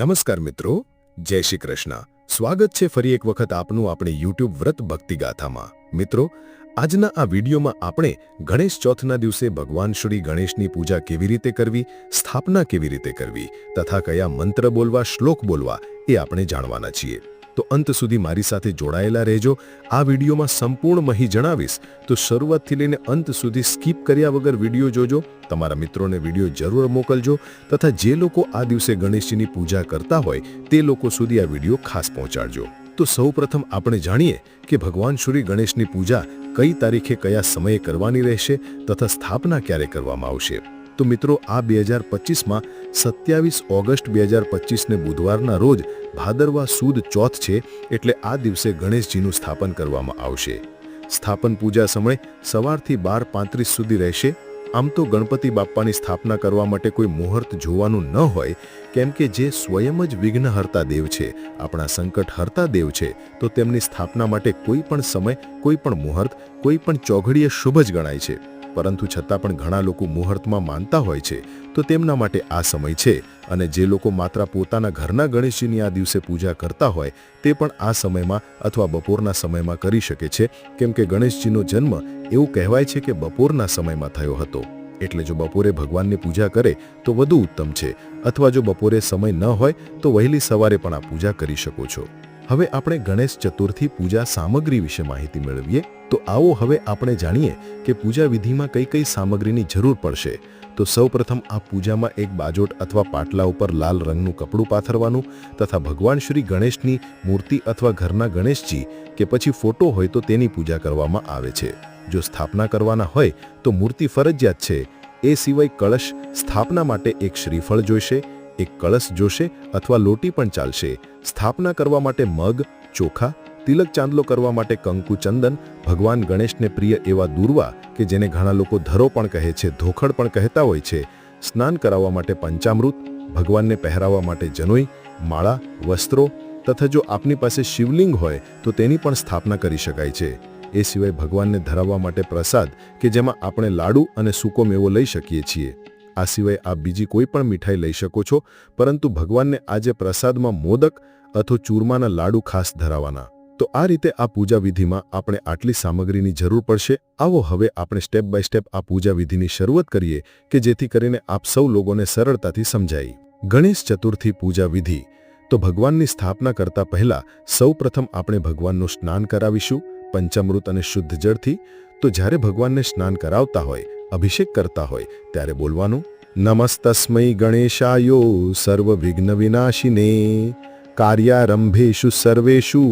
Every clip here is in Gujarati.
નમસ્કાર મિત્રો, જય શ્રી કૃષ્ણ. સ્વાગત છે ફરી એક વખત આપનું આપણી યુટ્યુબ વ્રત ભક્તિગાથામાં. મિત્રો, આજના આ વિડીયોમાં આપણે ગણેશ ચોથના દિવસે ભગવાન શ્રી ગણેશની પૂજા કેવી રીતે કરવી, સ્થાપના કેવી રીતે કરવી, તથા કયા મંત્ર બોલવા, શ્લોક બોલવા એ આપણે જાણવાના છીએ. તો અંત સુધી મારી સાથે જોડાયેલા રહેજો. આ વિડીયોમાં સંપૂર્ણ મહી જણાવીશ. તો શરૂઆતથી લઈને અંત સુધી સ્કીપ કર્યા વગર વીડિયો જોજો. તમારા મિત્રોને વીડિયો જરૂર મોકલજો તથા જે લોકો આ દિવસે ગણેશજીની પૂજા કરતા હોય તે લોકો સુધી આ વીડિયો ખાસ પહોંચાડજો. તો સૌપ્રથમ આપણે જાણીએ કે ભગવાન શ્રી ગણેશની પૂજા કઈ તારીખે કયા સમયે કરવાની રહેશે તથા સ્થાપના ક્યારે કરવામાં આવશે. તો મિત્રો આ બે હજાર પચીસમાં સત્યાવીસ ઓગસ્ટ બે હજાર પચીસને બુધવારના રોજ ભાદરવા સુદ ચોથ છે એટલે આ દિવસે ગણેશજીનું સ્થાપન કરવામાં આવશે. સ્થાપન પૂજા સમય સવારથી બાર પાંત્રીસ સુધી રહેશે. આમ તો ગણપતિ બાપ્પાની સ્થાપના કરવા માટે કોઈ મુહૂર્ત જોવાનું ન હોય, કેમ કે જે સ્વયં જ વિઘ્નહર્તા દેવ છે, આપણા સંકટ હર્તા દેવ છે, તો તેમની સ્થાપના માટે કોઈ પણ સમય, કોઈ પણ મુહૂર્ત, કોઈ પણ ચોઘડીએ શુભ જ ગણાય છે. પરંતુ છતાં પણ ઘણા લોકો મુહૂર્તમાં માનતા હોય છે, તો તેમના માટે આ સમય છે અને જે લોકો માત્ર પોતાના ઘરના ગણેશજીની આ દિવસે પૂજા કરતા હોય, તે પણ આ સમયમાં અથવા બપોરના સમયમાં કરી શકે છે. કેમ કે ગણેશજીનો જન્મ એવું કહેવાય છે કે બપોરના સમયમાં થયો હતો. એટલે જો બપોરે ભગવાનની પૂજા કરે, તો વધુ ઉત્તમ છે. અથવા જો બપોરે સમય ન હોય, તો વહેલી સવારે પણ આ પૂજા કરી શકો છો. હવે આપણે ગણેશ ચતુર્થી પૂજા સામગ્રી વિશે માહિતી મેળવીએ, તો આવો હવે આપણે જાણીએ કે પૂજા વિધિમાં કઈ કઈ સામગ્રીની જરૂર પડશે. તો સૌપ્રથમ આ પૂજામાં એક બાજોટ અથવા પાટલા ઉપર લાલ રંગનું કપડું પાથરવાનું તથા ભગવાન શ્રી ગણેશની મૂર્તિ અથવા ઘરના ગણેશજી કે પછી ફોટો હોય તો તેની પૂજા કરવામાં આવે છે. જો સ્થાપના કરવાના હોય તો મૂર્તિ ફરજિયાત છે. એ સિવાય કળશ સ્થાપના માટે એક શ્રીફળ જોઈશે એક કળશ જોશે અથવા લોટી પણ ચાલશે. સ્થાપના કરવા માટે મગ, ચોખા, તિલક ચાંદલો કરવા માટે કંકુ ચંદન, ભગવાન ગણેશને પ્રિય એવા દૂર્વા કે જેને ઘણા લોકો ધરો પણ કહે છે, ધોખડ પણ કહેતા હોય છે. સ્નાન કરાવવા માટે પંચામૃત, ભગવાનને પહેરાવવા માટે જનોઈ, માળા, વસ્ત્રો તથા જો આપની પાસે શિવલિંગ હોય તો તેની પણ સ્થાપના કરી શકાય છે. એ સિવાય ભગવાનને ધરાવવા માટે પ્રસાદ કે જેમાં આપણે લાડુ અને સૂકો મેવો લઈ શકીએ છીએ. આ સિવાય આપ બીજી કોઈ પણ મીઠાઈ લઈ શકો છો, પરંતુ ભગવાનને આજે પ્રસાદમાં મોદક અથવા ચૂરમાના લાડુ ખાસ ધરાવવાના તો આ રીતે આ પૂજા વિધિમાં આપણે આટલી સામગ્રીની જરૂર પડશે. આવો હવે આપણે સ્ટેપ બાય સ્ટેપ આ પૂજા વિધિની શરૂઆત કરીએ કે જેથી કરીને આપ સૌ લોકોને સરળતાથી સમજાય. ગણેશ ચતુર્થી પૂજા વિધિ તો ભગવાનની સ્થાપના કરતા પહેલા સૌપ્રથમ આપણે ભગવાનનું સ્નાન કરાવીશું, પંચામૃત અને શુદ્ધ જળથી. તો જ્યારે ભગવાનને સ્નાન કરાવતા હોય અભિષેક કરતા હોય ત્યારે બોલવાનું, નમસ્તસ્મૈ ગણેશાયો સર્વ વિઘ્ન વિનાશિને કાર્યારંભેશુ સર્વેષુ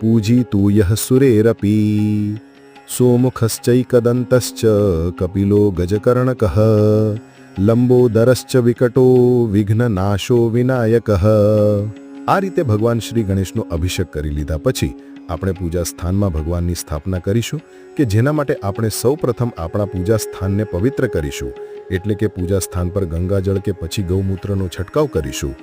પૂજિતુ યહ સુરેરપી, સોમુખશ્ચૈકદંતશ્ચ કપિલો ગજકર્ણક, લંબોદરશ્ચ વિકટો વિઘ્નનાશો વિનાયક. આ રીતે ભગવાન શ્રી ગણેશનો અભિષેક કરી લીધા પછી આપણે પૂજા સ્થાનમાં ભગવાનની સ્થાપના કરીશું કે જેના માટે આપણે સૌપ્રથમ આપણા પૂજા સ્થાનને પવિત્ર કરીશું. એટલે કે પૂજા સ્થાન પર ગંગાજળ કે પછી ગૌમૂત્રનો છંટકાવ કરીશું.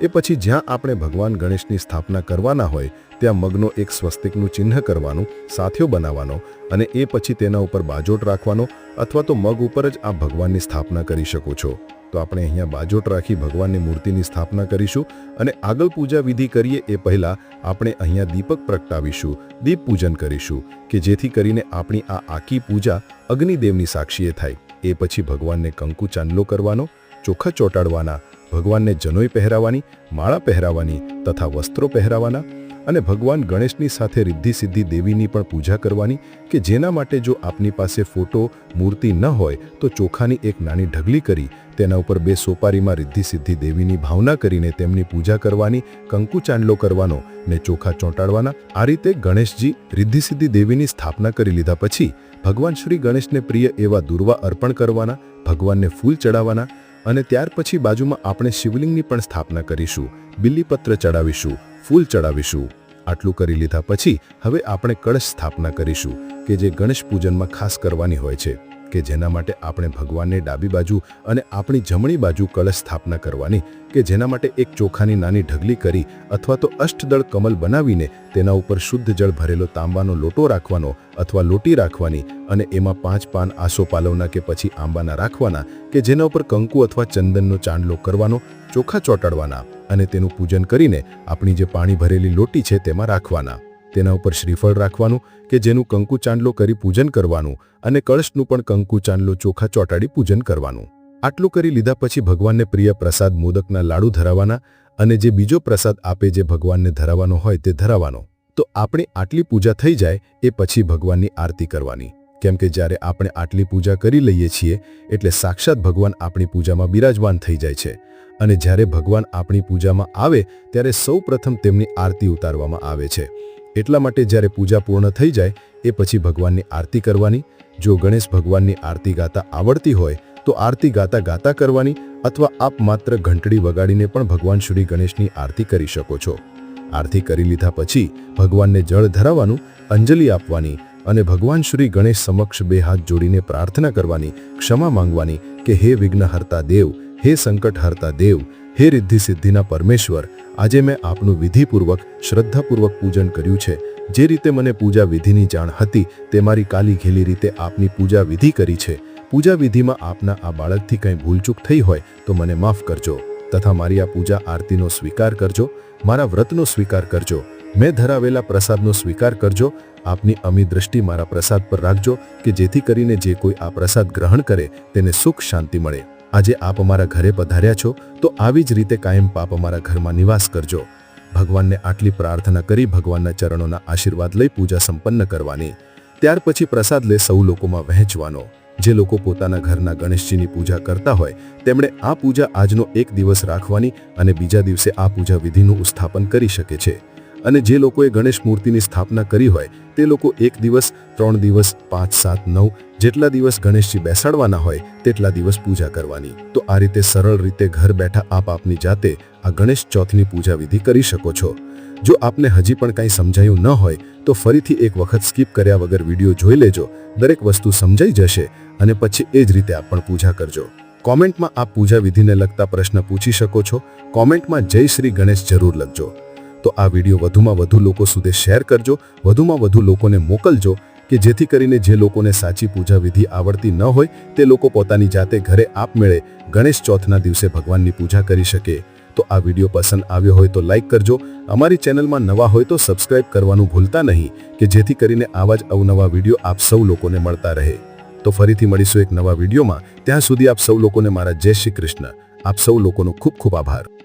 એ પછી જ્યાં આપણે ભગવાન ગણેશની સ્થાપના કરવાના હોય, ત્યાં મગનો એક સ્વસ્તિકનું ચિહ્ન કરવાનું, સાથીઓ બનાવવાનો અને એ પછી તેના ઉપર બાજોટ રાખવાનો અથવા તો મગ ઉપર જ આ ભગવાનની સ્થાપના કરી શકો છો. તો આપણે અહીંયા બાજોટ રાખી ભગવાનની મૂર્તિની સ્થાપના કરીશું અને આગળ પૂજા વિધિ કરીએ એ પહેલાં આપણે અહીંયા દીપક પ્રગટાવીશું, દીપ પૂજન કરીશું, કે જેથી કરીને આપણી આ આખી પૂજા અગ્નિદેવની સાક્ષીએ થાય. એ પછી ભગવાનને કંકુ ચાંદલો કરવાનો, ચોખા ચોંટાડવાના, ભગવાનને જનોઈ પહેરાવાની, માળા પહેરાવાની તથા વસ્ત્રો પહેરાવાના અને ભગવાન ગણેશની સાથે રિદ્ધિ સિદ્ધિ દેવીની પણ પૂજા કરવાની કે જેના માટે જો આપની પાસે ફોટો, મૂર્તિ ન હોય, તો ચોખાની એક નાની ઢગલી કરી, તેના ઉપર બે સોપારીમાં રિદ્ધિ સિદ્ધિ દેવીની ભાવના કરીને તેમની પૂજા કરવાની, કંકુ ચાંદલો કરવાનો ને ચોખા ચોંટાડવાના, આ રીતે ગણેશજી રિદ્ધિ સિદ્ધિ દેવીની સ્થાપના કરી લીધા પછી, ભગવાન શ્રી ગણેશને પ્રિય એવા દુર્વા અર્પણ કરવાના, ભગવાનને ફૂલ ચડાવવાના અને ત્યાર પછી બાજુમાં આપણે શિવલિંગની પણ સ્થાપના કરીશું બિલ્લીપત્ર ચડાવીશું ફૂલ ચડાવીશું. આટલું કરી લીધા પછી હવે આપણે કળશ સ્થાપના કરીશું, કે જે ગણેશ પૂજનમાં ખાસ કરવાની હોય છે, કે જેના માટે આપણે ભગવાનને ડાબી બાજુ અને આપણી જમણી બાજુ કળશ સ્થાપના કરવાની, કે જેના માટે એક ચોખાની નાની ઢગલી કરી અથવા તો અષ્ટદળ કમલ બનાવીને તેના ઉપર શુદ્ધ જળ ભરેલો તાંબાનો લોટો રાખવાનો અથવા લોટી રાખવાની અને એમાં પાંચ પાન આસો પાલવના કે પછી આંબાના રાખવાના કે જેના ઉપર કંકુ અથવા ચંદનનો ચાંદલો કરવાનો, ચોખા ચોંટાડવાના અને તેનું પૂજન કરીને આપણી જે પાણી ભરેલી લોટી છે તેમાં રાખવાના. તેના ઉપર શ્રીફળ રાખવાનું કે જેનું કંકુ ચાંદલો કરી પૂજન કરવાનું અને કળશનું પણ કંકુ ચાંદલો ચોખા ચોંટાડી પૂજન કરવાનું. આટલું કરી લીધા પછી ભગવાનને પ્રિય પ્રસાદ મોદકના લાડુ ધરાવવાના અને જે બીજો પ્રસાદ આપે જે ભગવાનને ધરાવવાનો હોય તે ધરાવવાનો. તો આપણી આટલી પૂજા થઈ જાય એ પછી ભગવાનની આરતી કરવાની. કેમ કે જ્યારે આપણે આટલી પૂજા કરી લઈએ છીએ, એટલે સાક્ષાત ભગવાન આપણી પૂજામાં બિરાજમાન થઈ જાય છે. અને જ્યારે ભગવાન આપણી પૂજામાં આવે, ત્યારે સૌ તેમની આરતી ઉતારવામાં આવે છે. એટલા માટે જ્યારે પૂજા પૂર્ણ થઈ જાય, એ પછી ભગવાનની આરતી કરવાની. જો ગણેશ ભગવાનની આરતી ગાતા આવડતી હોય, તો આરતી ગાતા ગાતા કરવાની અથવા આપ માત્ર ઘંટડી વગાડીને પણ ભગવાન શ્રી ગણેશની આરતી કરી શકો છો. આરતી કરી લીધા પછી ભગવાનને જળ ધરાવવાનું, અંજલિ આપવાની અને ભગવાન શ્રી ગણેશ સમક્ષ બે હાથ જોડીને પ્રાર્થના કરવાની, ક્ષમા માંગવાની કે હે વિઘ્નહર્તા દેવ, હે સંકટ હર્તા દેવ, હે રિદ્ધિ સિદ્ધિના પરમેશ્વર, આજે મેં આપનું વિધિપૂર્વક, શ્રદ્ધાપૂર્વક પૂજન કર્યું છે. જે રીતે મને પૂજા વિધિની જાણ હતી, તે મારી કાલી ઘેલી રીતે આપની પૂજા વિધિ કરી છે. પૂજા વિધિમાં આપના આ બાળકથી કંઈ ભૂલચૂક થઈ હોય, તો મને માફ કરજો. તથા મારી આ પૂજા આરતીનો સ્વીકાર કરજો, મારા વ્રતનો સ્વીકાર કરજો. મેં ધરાવેલા પ્રસાદનો સ્વીકાર કરજો. આપની અમી દ્રષ્ટિ મારા પ્રસાદ પર રાખજો કે જેથી કરીને જે કોઈ આ પ્રસાદ ગ્રહણ કરે તેને સુખ શાંતિ મળે. આજે આપ અમારા ઘરે પધાર્યા છો, તો આવી જ રીતે કાયમ પાપ અમારા ઘરમાં નિવાસ કરજો. ભગવાનને આટલી પ્રાર્થના કરી ભગવાનના ચરણોના આશીર્વાદ લઈ પૂજા સંપન્ન કરવાની. ત્યાર પછી પ્રસાદ લે સૌ લોકોમાં વહેંચવાનો. જે લોકો પોતાના ઘરના ગણેશજીની પૂજા કરતા હોય, તેમણે આ પૂજા આજનો એક દિવસ રાખવાની અને બીજા દિવસે આ પૂજા વિધિનું સ્થાપન કરી શકે છે. અને જે લોકોએ ગણેશ મૂર્તિની સ્થાપના કરી હોય, તે લોકો એક દિવસ, ત્રણ દિવસ, પાંચ, સાત, નવ, જેટલા દિવસ ગણેશજી બેસાડવાના હોય, તેટલા દિવસ પૂજા કરવાની. તો આ રીતે સરળ રીતે ઘર બેઠા આપ આપની જાતે આ ગણેશ ચોથની પૂજા વિધિ કરી શકો છો. જો આપને હજી પણ કંઈ સમજાયું ન હોય, તો ફરીથી એક વખત સ્કીપ કર્યા વગર વીડિયો જોઈ લેજો. દરેક વસ્તુ સમજાઈ જશે અને પછી એ જ રીતે આપ પણ પૂજા કરજો. કોમેન્ટમાં આપ પૂજા વિધિને લગતા પ્રશ્ન પૂછી શકો છો. કોમેન્ટમાં જય શ્રી ગણેશ જરૂર લખજો. તો આ વીડિયો વધુમાં વધુ લોકો સુધી શેર કરજો, વધુમાં વધુ લોકોને મોકલજો કે જેથી કરીને જે લોકોને સાચી પૂજા વિધિ આવડતી ન હોય તે લોકો પોતાની જાતે ઘરે આપમેળે ગણેશ ચોથના દિવસે ભગવાનની પૂજા કરી શકે. તો આ વીડિયો પસંદ આવ્યો હોય તો લાઈક કરજો. અમારી ચેનલમાં નવા હોય તો સબસ્ક્રાઇબ કરવાનું ભૂલતા નહીં કે જેથી કરીને આવા જ અવનવા વીડિયો આપ સૌ લોકોને મળતા રહે. તો ફરીથી મળીશું એક નવા વિડીયોમાં. ત્યાં સુધી આપ સૌ લોકોને મારા જય શ્રી કૃષ્ણ. આપ સૌ લોકોનો ખૂબ ખૂબ આભાર.